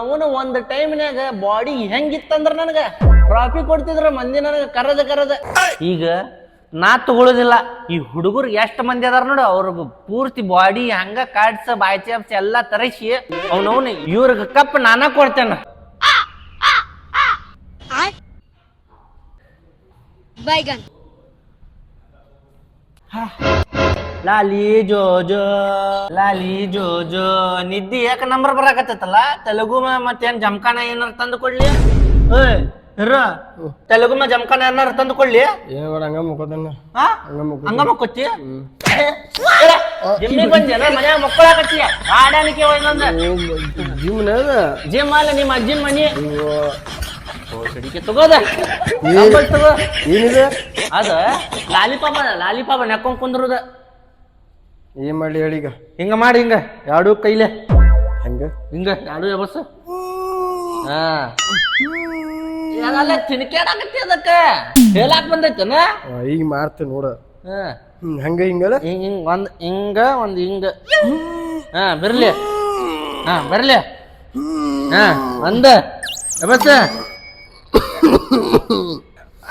ಅವನು ಒಂದ್ ಟೈಮ್ನ್ಯಾಗ ಬಾಡಿ ಹೆಂಗಿತ್ತಂದ್ರ ನನಗ? ಟ್ರಾಫಿ ಕೊಡ್ತಿದ್ರ ಮಂದಿ ನನಗ ಕರದ ಕರದ. ಈಗ ನಾ ತಗೊಳ್ಳೋದಿಲ್ಲ ಈ ಹುಡುಗರು ಎಷ್ಟ್ ಮಂದಿ ಅದಾರ ನೋಡು ಅವ್ರಿಗೆ ಪೂರ್ತಿ ಬಾಡಿ ಹಂಗ ಕಾಡ್ಸ ಬಾಯ್ ಚಾಪ್ಸ್ ಎಲ್ಲಾ ತರಸಿ ಅವನವನ್ ಇವ್ರಿಗೆ ಕಪ್ ನಾನ ಕೊಡ್ತೇನೆ. ಬೈಗನ್ ಲಾಲಿ ಜೋಜೋ ಲಾಲಿ ಜೋಜೋ. ನಿದ್ದಿ ಯಾಕ ನಂಬರ್ ಬರಾಕತ್ತಲ್ಲ ತೆಲುಗು ಮತ್ತೇನ್ ಜಮಖಾನ ಏನಾರ ತಂದು ಕೊಡ್ಲಿ? ತೆಲುಗು ಮ ಜಮಖಾನ ಏನಾರ ತಂದು ಕೊಡ್ಲಿ? ಹಂಗ ಮುಕ್ಕೋದನ್ನ ಹಂಗ ಜಿಮ್ಮಿಗೆ ಬಂದೇನ ಮನ್ಯಾಗ ಮಕ್ಕಳಾಕತ್ತಿ. ಆಡಾಣಿಕೆ ಜಿಮ್ನ ಜಿಮ್ ಅಲ್ಲ ನಿಮ್ಮ ಅಜ್ಜಿನ ಮನಿ. ತಗೋದ. ಏನಿದೆ? ಅದ ಲಾಲಿಪಾಪ ಲಾಲಿಪಾಪ ನೆಕ್ಕೊಂಡ್ ಕುಂದ್ರದ. ಏನ್ ಮಾಡ್ಲಿ ಹೇಳೀಗ ಹಿಂಗ ಮಾಡಿ ಹಿಂಗ. ಎರಡೂ ಕೈಲೆ. ಹೆಂಗ? ಹಿಂಗ ಎರಡು ಎಬಸ್ ಹಾ. ಅದೆಲ್ಲ ತಿನ್ಕೇಡಾಕತ್ತಿ ಅದಕ್ಕೆ? ಹೇಳಾಕ್ ಬಂದೈತನ? ಈಗ ಮಾಡ್ತೇನೆ ನೋಡ. ಹಾ. ಹಂಗ ಹಿಂಗಲ್ಲ ಹಿಂಗ ಹಿಂಗ ಒಂದ್ ಹಿಂಗ ಒಂದ್ ಹಿಂಗ. ಹಾ ಬರ್ಲಿ. ಹಾ ಬರ್ಲಿ. ಹಾ ಒಂದ. ಬಸ್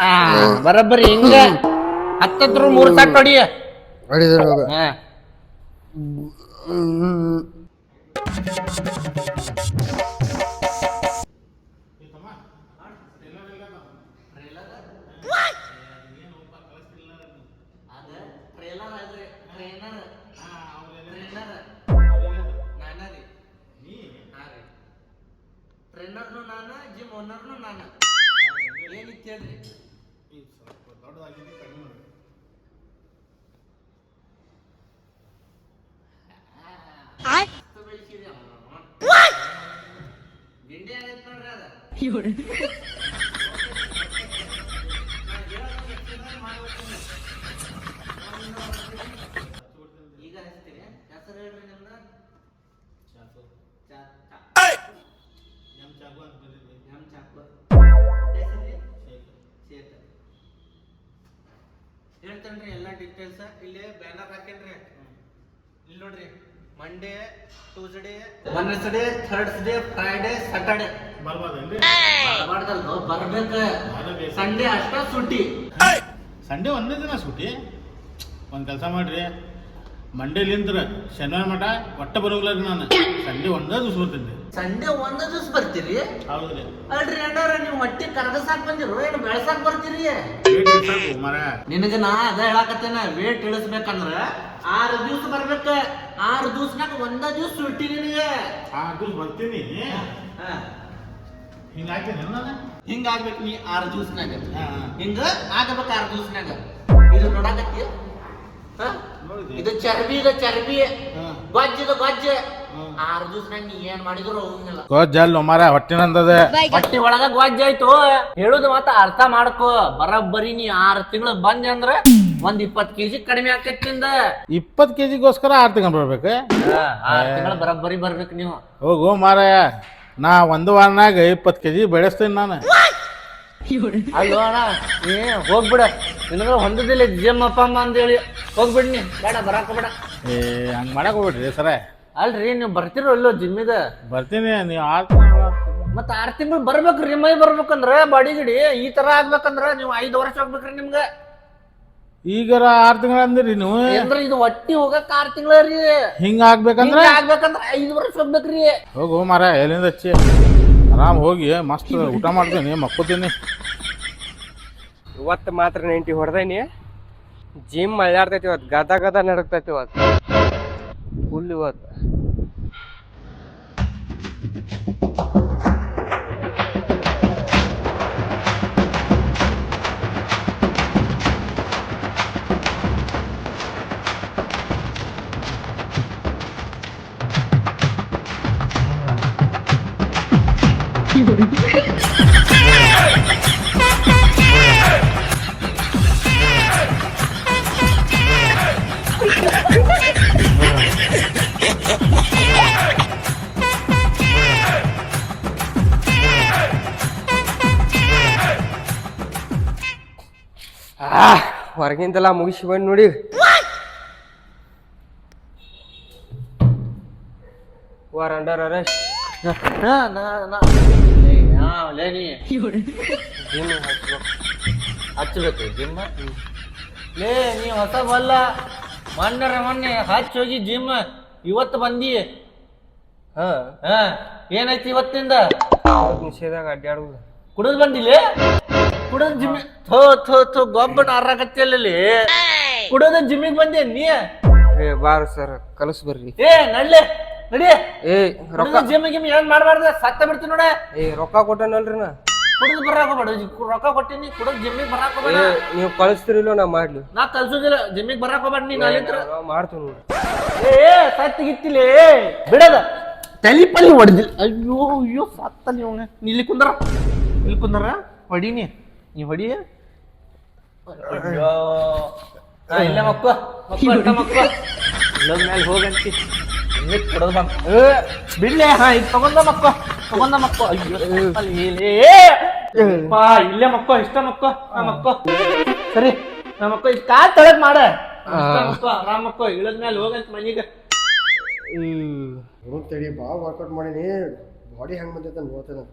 ಆ ಬರಬ್ಬರಿ ಹಿಂಗ. ಹತ್ತತ್ರ ಮೂರು ಸಟ್ ಹೊಡಿ. ಹೊಡಿದ್ರೆ ಹಾ. ಟ್ರೈನರ್ನು ನಾನು ಜಿಮ್ ಓನರ್ನು ನಾನು ಏನಿತ್ತು ಹೇಳ್ರಿ ಗಿಂಡಿ ಆಗೈತೆ ನೋಡ್ರಿ ಅದ ಈಗ ಹಚ್ತೀರಿ ಹೆಸರು ಹೇಳ್ರಿ ನಿಮ್ದು ಚಾ- ಚಾ- ಎಂ ಚಾಕು. ಅಡ್ಡ ಹೆಸರು? ಶೇಖರ್. ಹೇಳ್ತೇನ್ರಿ ಎಲ್ಲ ಡೀಟೇಲ್ಸ್ ಇಲ್ಲಿ ಬ್ಯಾನರ್ ಹಾಕೇನ್ರಿ ಇಲ್ಲಿ ನೋಡ್ರಿ Monday Tuesday Wednesday Thursday Friday Saturday ಬರ್ಬಾರ್ದಲ್ಲ ಬರ್ಬೇಕ. ಸಂಡೇ ಅಷ್ಟ ಸುಟ್ಟಿ ಸಂಡೇ ಒಂದೇ ದಿನ ಸೂಟಿ. ಒಂದು ಕೆಲಸ ಮಾಡ್ರಿ. ಮಂಡೇಲಿಂದ್ರ ಶನಿವಾರ ಮಠ ಒಟ್ಟ ಬರೋಲ್ಲ ರೀ ನಾನು. ಸಂಡೆ ಒಂದೇ ದಿವಸ ಬರ್ತೀನಿ. ಸಂಡೆ ಒಂದ ದಿವಸ ಬರ್ತೀರಿ? ಹೌದ್ರಿ ಅಲ್ರಿ ಅಣ್ಣಾರ ನೀವು ಹೊಟ್ಟಿ ಕರಗಸಾಕ್ ಬಂದಿರೋ ಏನು ಬೆಳಸಾಕ್ ಬರ್ತೀರಿ? ಮರ ನಿನಗ ನಾ ಅದ ಹೇಳಾಕತ್ತೇನ ವೇಟ್ ಇಳಿಸ್ಬೇಕಂದ್ರ ಆರು ದಿವ್ಸ ಬರ್ಬೇಕ. ಆರು ದಿವ್ಸನಾಗ ಒಂದ ದಿವ್ಸ ಸುಟ್ಟಿ ನಿನಗೆ. ಆ ದಿವಸ ಬರ್ತೀನಿ. ಹಿಂಗಾಗ್ತೀನಿ ನಾನು? ಹಿಂಗ ಆಗ್ಬೇಕು ನೀ ಆರು ದಿವ್ಸನಾಗ. ಹಿಂಗ ಆಗಬೇಕು ಆರು ದಿವ್ಸನಾಗ. ಇದು ನೋಡಾಕತ್ತಿ? ಹ? ನೋಡಿದೆ. ಇದು ಚರ್ಬಿ ಇದು ಚರ್ಬಿ. ಗೊಜ್ಜದ ಗೊಜ್ಜ ಆರು ದಿವಸ ನಂಗೆ ಏನ್ ಮಾಡಿದ್ರು ಗೊಜ್ಜ ಅಲ್ಲ ಮರ ಹೊಟ್ಟಿನಂದದ ಹೊಟ್ಟಿ ಒಳಗ ಗೊಜ್ಜ ಆಯ್ತು. ಹೇಳುದು ಮತ್ತ ಅರ್ಥ ಮಾಡ್ಕೋ. ಬರಬ್ಬರಿ ನೀ ಆರು ತಿಂಗಳು ಬಂದ ಅಂದ್ರ ಒಂದ್ ಇಪ್ಪತ್ ಕೆಜಿ ಕಡಿಮೆ ಆಕತ್ತಿಂದ ಇಪ್ಪತ್ ಕೆಜಿಗೋಸ್ಕರ ಆರು ತಿಂಗಳು ಬರ್ಬೇಕ. ಆರು ತಿಂಗಳು ಬರಬ್ಬರಿ ಬರ್ಬೇಕು ನೀವು. ಹೋಗು ಮಾರಾಯ. ನಾ ಒಂದು ವಾರನಾಗ ಇಪ್ಪತ್ ಕೆಜಿ ಬೆಳೆಸ್ತೀನಿ ನಾನು. ಅಯ್ಯೋ ಅಣ್ಣ ನೀ ಹೋಗ್ಬಿಡ. ನಿನಗ ಹೊಂದದಿಲ್ಲ ಜಿಮ್ ಅಪ್ಪ ಅಮ್ಮ ಅಂತೇಳಿ ಹೋಗ್ಬಿಡ್ ನೀ ಬೇಡ ಬರಾಕ ಬೇಡ ಏ ಹಂಗೆ ಮಾಡಕ್ ಹೋಗ್ಬಿಡ್ರಿ ಸರ. ಅಲ್ರಿ ನೀವು ಬರ್ತಿರೋ ಇಲ್ಲೋ ಜಿಮ್ಮಿದ? ಬರ್ತೀನಿ ನೀವು ಆರು ತಿಂಗಳು ಮತ್ತೆ ಆರ್ ತಿಂಗಳು ಬರ್ಬೇಕ್ರಿ ಮೈ ಬರ್ಬೇಕಂದ್ರ ಬಾಡಿ ಗಿಡಿ. ಈ ತರ ಆಗ್ಬೇಕಂದ್ರ ನೀವು ಐದು ವರ್ಷ ಹೋಗ್ಬೇಕ್ರಿ ನಿಮ್ಗ. ಈಗರ ಆರು ತಿಂಗಳ ಅಂದ್ರಿ ನೀವು? ಅಂದ್ರ ಇದು ಒಟ್ಟಿ ಹೋಗಕ್ ಆರ್ ತಿಂಗಳ ರೀ. ಹಿಂಗ ಆಗ್ಬೇಕಂದ್ರ? ಆಗ್ಬೇಕಂದ್ರ ಐದು ವರ್ಷ ಹೋಗ್ಬೇಕ್ರಿ. ಹೋಗು ಮಾರ ಎಲ್ಲಿಂದ ಹಚ್ಚಿ? ಆರಾಮ್ ಹೋಗಿ, ಮಸ್ತ್ ಊಟ ಮಾಡ್ತೀನಿ, ಮಕ್ಕೋತೀನಿ. ಇವತ್ತು ಮಾತ್ರ ನೈಂಟಿ ಹೊಡೆದೇನಿ. ಜಿಮ್ ಅಳ್ಳಾಡ್ತೈತಿ ಇವತ್ತು ಗದ ಗದ ನಡಕ್ತೈತಿ ಇವತ್ತು. ಫುಲ್ ಇವತ್ತು. ಆ ಹೊರಗಿಂದೆಲ್ಲ ಮುಗಿಸಿ ಬಂದು ನೋಡಿ. War under arrest. ನಾ- ನಾ- ಲೇ, ಹಾ, ಲೇ ನೀ ಜಿಮ್ ಹಚ್ಚಬೇಕು ಜಿಮ್ ಲೇ ನೀ ಹೊಸ ಬಲ್ಲ. ಮೊನ್ನೆ ಮೊನ್ನೆ ಹಚ್ಚಿ ಹೋಗಿ ಜಿಮ್ ಇವತ್ತು ಬಂದಿ. ಹಾ. ಹಾ ಏನೈತಿ ಇವತ್ತಿಂದ? ಇವತ್ತು ನಿಷೇಧಾಗ ಅಡ್ಡಾಡುದು ಕುಡಿದ್ ಬಂದಿಲ್ಲ? ಕುಡಿದ್ ಜಿಮ್ ಥೋ ಥೋ ಥೋ ಗೊಬ್ಬನ ಅರ್ರಾಕತ್ತಿಯಲ್ಲಿ ಕುಡಿದ ಜಿಮ್ಮಿಗೆ ಬಂದೆ ನೀ? ಏ ಬಾರ ಸರ್ ಕಲಸ್ ಬರ್ರಿ. ಏ ನಡ್ಲೆ. ನಡಿ. ಏ ರೊಕ್ಕ ಜಿಮ್ ಗಿಮ್ ಏನ್ ಮಾಡ್ಬಾರ್ದ? ಸತ್ತ ಬಿಡ್ತೀನಿ ನೋಡ. ಏ ರೊಕ್ಕ ಕೊಟ್ಟನಲ್ರಿ ನಾ? ಕುಡಿದ್ ಬರಾಕ ಬೇಡ ರೊಕ್ಕ ಕೊಟ್ಟಿನಿ ಕುಡಿದ್ ಜಿಮ್ಮಿಗೆ ಬರಾಕ ಏ ಬೇಡ ನೀವು ಕಳಿಸ್ತಿರಿಲ್ಲೋ ನಾ ಮಾಡ್ಲಿ. ನಾ ಕಳ್ಸೋದಿಲ್ಲ. ಜಿಮ್ಮಿಗೆ ಬರಾಕ ಹೋಗ್ಬೇಡ ನೀನ್ ಅಲ್ಲಿಂತ್ರ ನಾವ್ ಮಾಡ್ತೀವಿ ನೋಡ್ರಿ. ಏ ಸತ್ತು ಗಿತ್ತಿಲೆ ಬಿಡದ. ತಲಿ ಪಲ್ಲಿ ಹೊಡೆದಿಲ್ಲ ಅಯ್ಯೋ ಅಯ್ಯೋ ಸತ್ತ ನೀವು ಇಲ್ಲಿ ಕುಂದರ. ಇಲ್ಲಿ ಕುಂದರಾ. ಹೊಡೀನಿ ನೀ. ಹೊಡಿ. ಅಯ್ಯೋ. ಇಲ್ಲೇ ಮಕ್ಕ. ಮಕ್ಕ ಅಡ್ಡ ಮಕ್ಕ. ಮೇಲೆ ಹೋಗಂತಿ. ಇನ್ನಿಟ್ ಕೊಡೋದು ಬಂತ ಏ ಬಿಡ್ಲೆ ಹಾ ಇದು ತಗೊಂಡ ಮಕ್ಕ ತಗೊಂಡ ಮಕ್ಕ ಪಾ ಇಲ್ಲೇ ಮಕ್ಕ ಇಷ್ಟ ಮಕ್ಕ ನಮ್ಮ ಮಕ್ಕ ಸರಿ ನಾ ಮಕ್ಕ ಇದು ಕಾಲ್ ತಳಗ್ ಮಾಡ ಇಷ್ಟ ಮಕ್ಕ ಆರಾಮ್ ಮಕ್ಕ ಇಳದ ಮೇಲೆ ಹೋಗಂತ ಮನೀಗ ಹ್ಮ್ ತಡಿ ಭಾಳ ವರ್ಕೌಟ್ ಮಾಡೀನಿ ಬಾಡಿ ಹೆಂಗ್ ಬಂದೈತೆ ನೋಡ್ತೇನೆ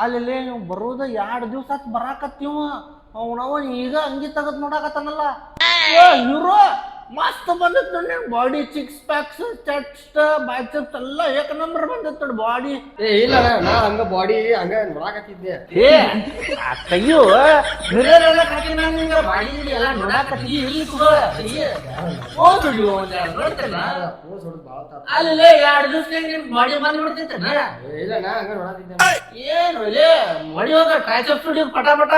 ಅಲ್ಲಿ ನೀವು ಬರೋದ ಎರಡು ದಿವಸ ಆತ್ ಬರಾಕತ್ತೀವ. ಅವನವ ಈಗ ಅಂಗಿ ತೆಗದ್ ನೋಡಾಕತ್ತಾನಲ್ಲ. ಇವ್ರು! ಮಸ್ತ್ ಬಂದತ್ ನೋಡಿ body six packs chest biceps ಎಲ್ಲ ಏಕ ನಂಬರ್ ಬಂದತ್ ನೋಡಿ ಬಾಡಿ ಏ ಇಲ್ಲ ನಾ ಹಂಗ ಬಾಡಿ ಹಂಗ ನೋಡಾಕತ್ತಿದ್ದೆ. ಏ ಅಯ್ಯೋ ಮಿರರ್ ಎಲ್ಲ ಹಾಕಿ ನಾನು ಹಿಂಗ ಬಾಡಿ ಎಲ್ಲ ನೋಡಾಕತ್ತಿ ಇಲ್ಲಿ ಕೂಡ ಹೋದ್ ಬಿಡು ನೋಡ್ತೇನ? ಅಲ್ಲಿ ಎರಡು ದಿವಸ ನಿಮ್ ಬಾಡಿ ಬಂದ್ ನೋಡ್ತಿದ್ದೆ ಏ ಇಲ್ಲ ನಾ ಹಂಗ ನೋಡಾತಿದ್ದೆ ಏನು ಲೇ ಮಡಿ ಹೋಗ ಟ್ರೈಸಪ್ ಸ್ಟುಡಿಯೋ ಪಟ. ಪಟ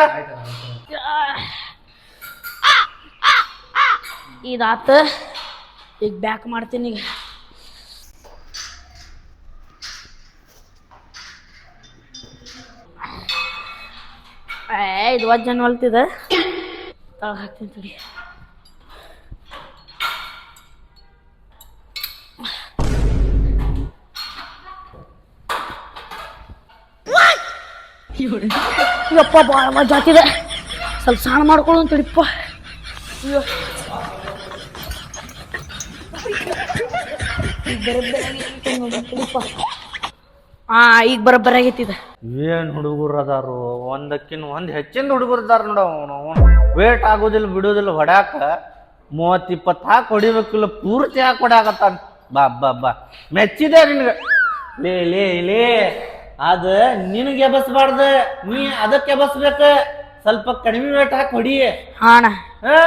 ಇದಾತ ಈಗ ಬ್ಯಾಕ್ ಮಾಡ್ತೀನಿ ಈಗ. ಏ, ಇದು ವಜ್ಜನ್ ಹೊಲ್ತಿದ ತಳ ಹಾಕ್ತೀನಿ ತಡಿ. ಯಪ್ಪ ಭಾಳ ಮಜಾ ಹಾಕಿದೆ. ಸ್ವಲ್ಪ ಸ್ನಾನ ಮಾಡ್ಕೊಳ್ಳು ಅಂತಡಿಪ್ಪ ಅಯ್ಯೋ. ಹಾ ಈಗ ಬರಬ್ಬರ ಆಗೈತಿದ ಏನ್ ಹುಡುಗರು ಅದಾರು ಒಂದಕ್ಕಿನ್ ಒಂದ್ ಹೆಚ್ಚಿನ ಹುಡುಗರು ಅದಾರ ನೋಡ ಅವನು. ವೇಟ್ ಆಗೋದಿಲ್ಲ ಬಿಡೋದಿಲ್ಲ ಹೊಡ್ಯಾಕ ಮೂವತ್ ಇಪ್ಪತ್ ಹಾಕಿ ಹೊಡಿಬೇಕಿಲ್ಲ ಪೂರ್ತಿ ಹಾಕಿ ಹೊಡ್ಯಾಕತ್ತಾನ. ಬಾ ಬಾ ಬಾ. ಮೆಚ್ಚಿದೆ ನಿನ್ಗ. ಲೇ ಲೇ ಲೇ. ಅದ ನಿನಗೆ ಎಬಸ್ಬಾರ್ದ. ನೀ ಅದಕ್ಕೆ ಎಬಸ್ಬೇಕ. ಸ್ವಲ್ಪ ಕಡಿಮೆ ವೇಟ್ ಹಾಕಿ ಹೊಡಿ. ಹಾಣ. ಹಾ?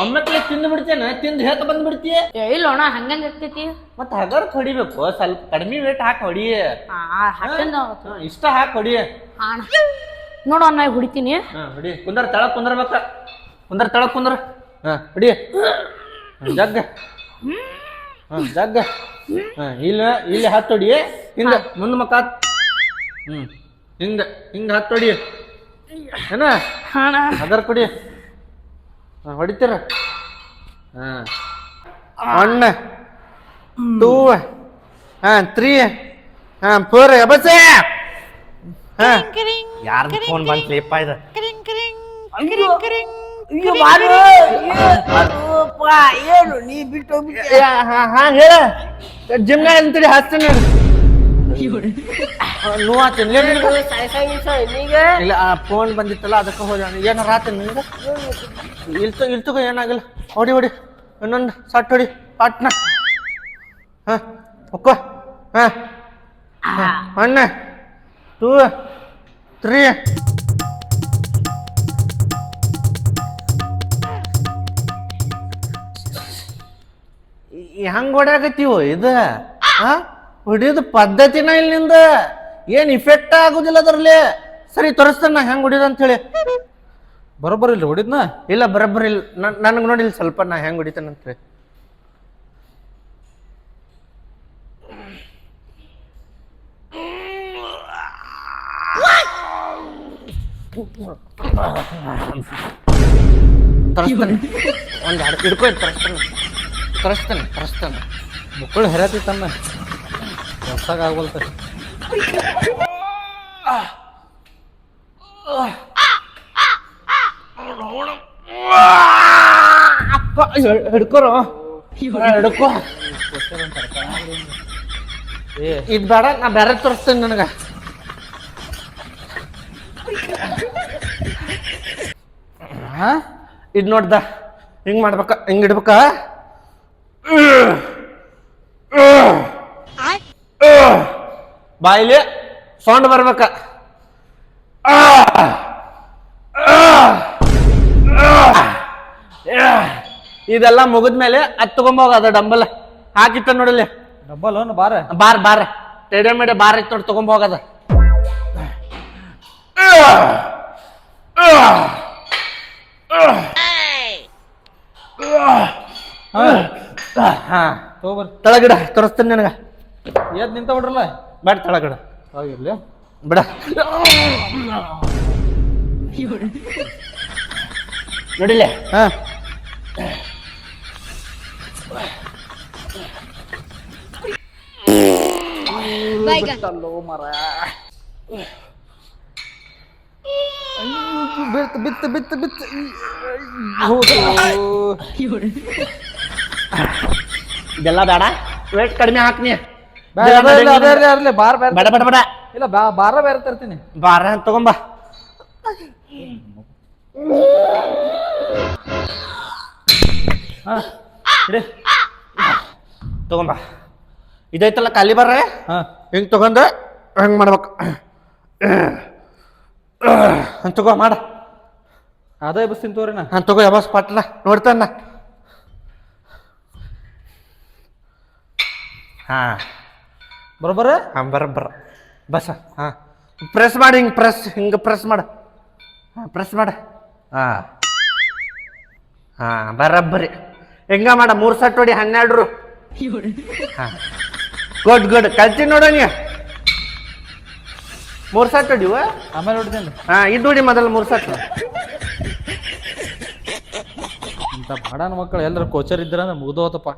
ಒಮ್ಮೆಕ್ಲೆ ತಿಂದು ಬಿಡ್ತೇನೆ ತಿಂದು ಹೇಳ್ತಾ ಬಂದ್ ಬಿಡ್ತೀಯ ಏ ಇಲ್ಲ ಅಣ್ಣ ಹಂಗಂಗ ಇರ್ತೈತಿ ಮತ್ತೆ ಹಗರ್ ಹೊಡಿಬೇಕು ಸ್ವಲ್ಪ ಕಡಿಮೆ ವೇಟ್ ಹಾಕಿ ಹೊಡಿ. ಹಾ ಹಟ್ಟಂದ ಹಾ, ಇಷ್ಟ ಹಾಕಿ ಹೊಡಿ. ಅಣ್ಣ. ನೋಡು ಅಣ್ಣ ಈಗ ಹೊಡಿತೀನಿ. ಹಾ ಹೊಡಿ. ಕುಂದರ್ ತಳ ಕುಂದರ್ಬೇಕ ಕುಂದರ್ ತಳ ಕುಂದ್ರ. ಹಾ ಹೊಡಿ. ಜಗ್ಗ. ಹಾ ಜಗ್ಗ. ಹಾ ಇಲ್ಲ ಇಲ್ಲಿ ಹತ್ತು ಹೊಡಿ. ಹಿಂಗ ಮುಂದ್ ಮಕ್ಕ. ಹ್ಮ್ ಹಿಂಗ ಹಿಂಗ ಹತ್ತು ಹೊಡಿ. ಏನ? ಹಾಣ ಅದರ್ ಕೊಡಿ. ಹೊಡಿತೀರ? ಹಾಂ. ಒನ್ ಟೂ ಹಾಂ ತ್ರೀ ಹಾಂ ಫೋರ್ ಬಸ್ ಹಾ. ಯಾರ ಫೋನ್ ಬಂತ್ಲಿಪ್ಪ ಇದು? ಏನು? ನೀ ಬಿಟ್ಟು ಹೋಗ್ಬಿಟ್ಟೆ ಯಾ, ಹಾ ಹಾ ಹೇಳ. ಜಿಮ್ನ ಅಂತೇಳಿ ಹಚ್ತೀನಿ ನೋವಾತೀನಿ ಇಲ್ಲ ಆ ಫೋನ್ ಬಂದಿತ್ತಲ್ಲ ಅದಕ್ಕೆ ಹೋದ ಏನಾರ ರಾತ್ರಿ ನಿಂಗೆ? ಇಲ್ತು ಇಲ್ತುಕ ಏನಾಗಿಲ್ಲ. ಹೊಡಿ ಹೊಡಿ. ಇನ್ನೊಂದು ಸಟ್ ಹೊಡಿ. ಪಾಟ್ನ. ಹಾ ಒಕ್ಕ ಹಾ. ಅಣ್ಣ ಟೂ ತ್ರೀ ಹೆಂಗ್ ಹೊಡ್ಯಾಕತ್ತೀವೋ ಇದು? ಹಾ? ಹೊಡಿಯೋದು ಪದ್ಧತಿನ ಇಲ್ಲಿಂದ ನಿಂದ ಏನ್ ಇಫೆಕ್ಟ್ ಆಗುದಿಲ್ಲ ಅದರಲ್ಲಿ? ಸರಿ ತೋರಿಸ್ತಾನ ನಾ ಹೆಂಗ್ ಹೊಡಿಯೋದು ಅಂತ ಹೇಳಿ. ಬರೋಬ್ಬರ್ ಇಲ್ಲ ಹೊಡಿದ್ನ? ಇಲ್ಲ ಬರಬ್ಬರಿ ಇಲ್ಲ. ನನಗೆ ಇಲ್ಲಿ ಸ್ವಲ್ಪ ನಾ ಹೆಂಗ್ ಹೊಡಿತೇನೆ ಅಂತ ಹೇಳಿ. ತರಿಸ್ತಾನೆ. ಒಂದು ಎರಡು ಹಿಡ್ಕೊ ತರಿಸ್ತಾನೆ. ತರಿಸ್ತಾನೆ ತರಿಸ್ತಾನೆ. ಮಕ್ಕಳು ಹೆರತಿತ್ತನ್ನ ಹೊಸಾಗ ಆಗೋಲ್ತ ಅಪ್ಪ ಹಿಡ್- ಹಿಡ್ಕೊರೋ ಹಿಡ್ಕೋ ಇದು ಬೇಡ ನಾ ಬೇರೆ ತೋರಿಸ್ತೇನೆ ನನಗೆ ಇದು ನೋಡ್ದ, ಹಿಂಗ್ ಮಾಡ್ಬೇಕ, ಹಿಂಗ್ ಇಡ್ಬೇಕ? ಬಾಯಿಲಿ ಸೌಂಡ್ ಬರ್ಬೇಕ. ಇದೆಲ್ಲ ಮುಗಿದ್ಮೇಲೆ ಅದ್ ತಗೊಂಬೋಗ ಅದ ಡಂಬಲ್. ಹಾಕಿತ್ತ ನೋಡಲಿ ಡಬ್ಬಲ್ ಬಾರ. ಬಾರ ಬಾರ್. ಬಾರ್ ಟೇಡಿಯಂ ಮೇಡೆ ಬಾರ್ ಐತ್ ನೋಡಿ ತಗೊಂಬೋಗದ ಹಾ. ತಗೋಬರ್ ತಳಗಿಡ ತೋರಿಸ್ತೀನಿ ನಿನಗ. ಏದ್ ನಿಂತ ಬಿಡ್ರಲ್ಲ ಬೇಡ ತಳಗಡೆ ಆಗಿರ್ಲಿ ಬಿಡ. ನೋಡಿಲ್ಲ? ಬಿತ್ತ ಬಿತ್ತು ಬಿತ್ತು ಬಿತ್ತು ಬಿತ್ತು ಇದೆಲ್ಲ ಬೇಡ. ವೇಟ್ ಕಡಿಮೆ ಹಾಕ್ನಿ. ಇರ್ಲಿ, ಬಾರ್ ಬೇರೆ ಬೇಡ ಬೇಡ ಬೇಡ. ಇಲ್ಲ ಬಾ ಬಾರ ಬೇರೆ ತರ್ತೀನಿ. ಬಾರ ತಗೊಂಬ ಹಾ ಇಡಿ. ತಗೊಂಬ ಇದೈತಲ್ಲ ಖಾಲಿ ಬರ್ರೆ? ಹಾ. ಹಿಂಗ್ ತಗೊಂಡು ಹೆಂಗ್ ಮಾಡ್ಬೇಕು. ಅಂತ ತಗೋ ಮಾಡ. ಅದೇ ಬಸ್ತೀನಿ ತೋರಿ ನಾ. ಅಂತ ತಗೋ ಯಾವಾಗ ಪಟ್ಲ ನೋಡ್ತಾನ ಹಾ. ಬರೋಬರ ಹಾಂ ಬರಬ್ಬರ. ಬರ ಬಸ ಹಾಂ. ಪ್ರೆಸ್ ಮಾಡಿ ಹಿಂಗೆ ಪ್ರೆಸ್ ಹಿಂಗೆ ಪ್ರೆಸ್ ಮಾಡು. ಹಾಂ ಪ್ರೆಸ್ ಮಾಡ. ಹಾಂ. ಹಾಂ ಬರಬ್ಬರಿ. ಹೆಂಗ ಮಾಡ ಮೂರು ಸಟ್ ಹೊಡಿ ಹನ್ನೆರಡು ಹಾಂ. ಗುಡ್ ಗುಡ್ ಕಲ್ತಿ ನೋಡ ನೀ ಮೂರು ಸಟ್ ಹೊಡಿವ ಆಮೇಲೆ ಹೊಡ್ದೇನು ಹಾಂ ಇದು ಹೊಡಿ ಮೊದಲು ಮೂರು ಸಟ್. ಇಂಥ ಬಡನ ಮಕ್ಕಳು ಎಲ್ಲರೂ ಕೋಚರ್ ಇದ್ರ ಅಂದ್ರೆ ಮುಗ್ದು ಹೋತಪ್ಪ